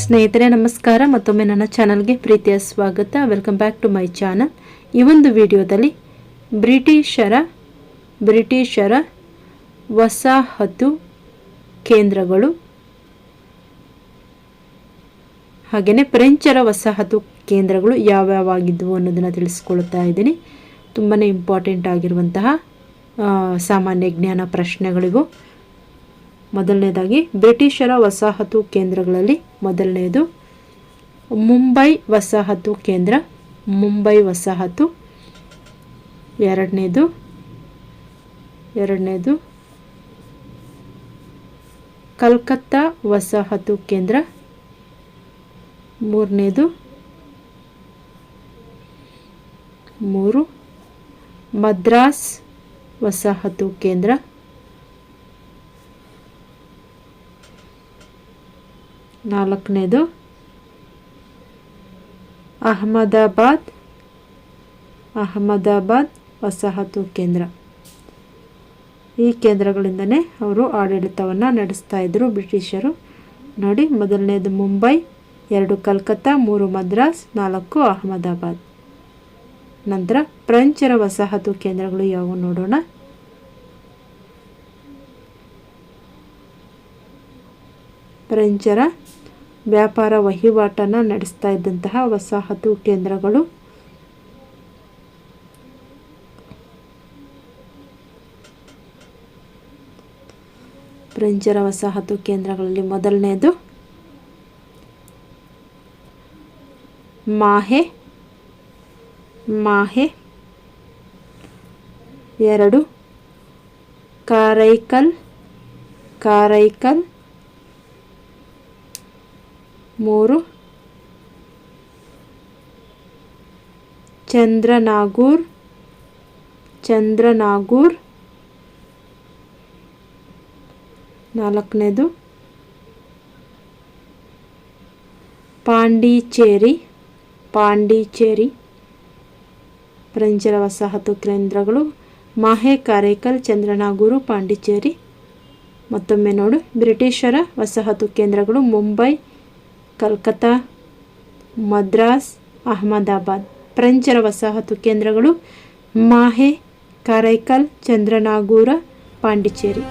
ಸ್ನೇಹಿತರೆ, ನಮಸ್ಕಾರ. ಮತ್ತೊಮ್ಮೆ ನನ್ನ ಚಾನಲ್ಗೆ ಪ್ರೀತಿಯ ಸ್ವಾಗತ. Welcome back to my channel ಈ ಒಂದು ವಿಡಿಯೋದಲ್ಲಿ ಬ್ರಿಟಿಷರ ಬ್ರಿಟಿಷರ ವಸಾಹತು ಕೇಂದ್ರಗಳು, ಹಾಗೆಯೇ ಫ್ರೆಂಚರ ವಸಾಹತು ಕೇಂದ್ರಗಳು ಯಾವ್ಯಾವಾಗಿದ್ದವು ಅನ್ನೋದನ್ನು ತಿಳಿಸ್ಕೊಳ್ತಾ ಇದ್ದೀನಿ. ತುಂಬಾ ಇಂಪಾರ್ಟೆಂಟ್ ಆಗಿರುವಂತಹ ಸಾಮಾನ್ಯ ಜ್ಞಾನ ಪ್ರಶ್ನೆಗಳಿವು ಮೊದಲನೇದಾಗಿ ಬ್ರಿಟಿಷರ ವಸಾಹತು ಕೇಂದ್ರಗಳಲ್ಲಿ ಮೊದಲನೆಯದು. ಮುಂಬೈ ವಸಾಹತು ಕೇಂದ್ರ, ಮುಂಬೈ ವಸಾಹತು. ಎರಡನೇದು ಎರಡನೇದು. ಕಲ್ಕತ್ತಾ ವಸಾಹತು ಕೇಂದ್ರ. ಮೂರನೇದು, ಮೂರು. ಮದ್ರಾಸ್ ವಸಾಹತು ಕೇಂದ್ರ. ನಾಲ್ಕನೇದು. ಅಹಮದಾಬಾದ್ ಅಹಮದಾಬಾದ್ ವಸಾಹತು ಕೇಂದ್ರ. ಈ ಕೇಂದ್ರಗಳಿಂದನೇ ಅವರು ಆಡಳಿತವನ್ನು ನಡೆಸ್ತಾ ಇದ್ದರು ಬ್ರಿಟಿಷರು. ನೋಡಿ, ಮೊದಲನೇದು ಮುಂಬೈ, ಎರಡು ಕಲ್ಕತ್ತಾ, ಮೂರು ಮದ್ರಾಸ್, ನಾಲ್ಕು ಅಹಮದಾಬಾದ್. ನಂತರ ಫ್ರೆಂಚರ ವಸಾಹತು ಕೇಂದ್ರಗಳು ಯಾವುವು ನೋಡೋಣ. ಫ್ರೆಂಚರ ವ್ಯಾಪಾರ ವಹಿವಾಟನ್ನು ನಡೆಸ್ತಾ ಇದ್ದಂತಹ ವಸಾಹತು ಕೇಂದ್ರಗಳು. ಫ್ರೆಂಚರ ವಸಾಹತು ಕೇಂದ್ರಗಳಲ್ಲಿ ಮೊದಲನೆಯದು ಮಾಹೆ ಮಾಹೆ. ಎರಡು ಕಾರೈಕಲ್ ಕಾರೈಕಲ್. ಮೂರು. ಚಂದ್ರನಾಗೂರ್ ಚಂದ್ರನಾಗೂರ್. ನಾಲ್ಕನೇದು. ಪಾಂಡಿಚೇರಿ ಪಾಂಡಿಚೇರಿ. ಫ್ರೆಂಚರ ವಸಾಹತು ಕೇಂದ್ರಗಳು ಮಾಹೆ ಕಾರೈಕಲ್, ಚಂದ್ರನಾಗೂರು, ಪಾಂಡಿಚೇರಿ. ಮತ್ತೊಮ್ಮೆ ನೋಡು, ಬ್ರಿಟಿಷರ ವಸಾಹತು ಕೇಂದ್ರಗಳು ಮುಂಬೈ ಕಲ್ಕತ್ತಾ ಮದ್ರಾಸ್ ಅಹಮದಾಬಾದ್. ಫ್ರೆಂಚರ ವಸಾಹತು ಕೇಂದ್ರಗಳು ಮಾಹೆ ಕಾರೈಕಲ್ ಚಂದ್ರನಾಗೂರ ಪಾಂಡಿಚೇರಿ.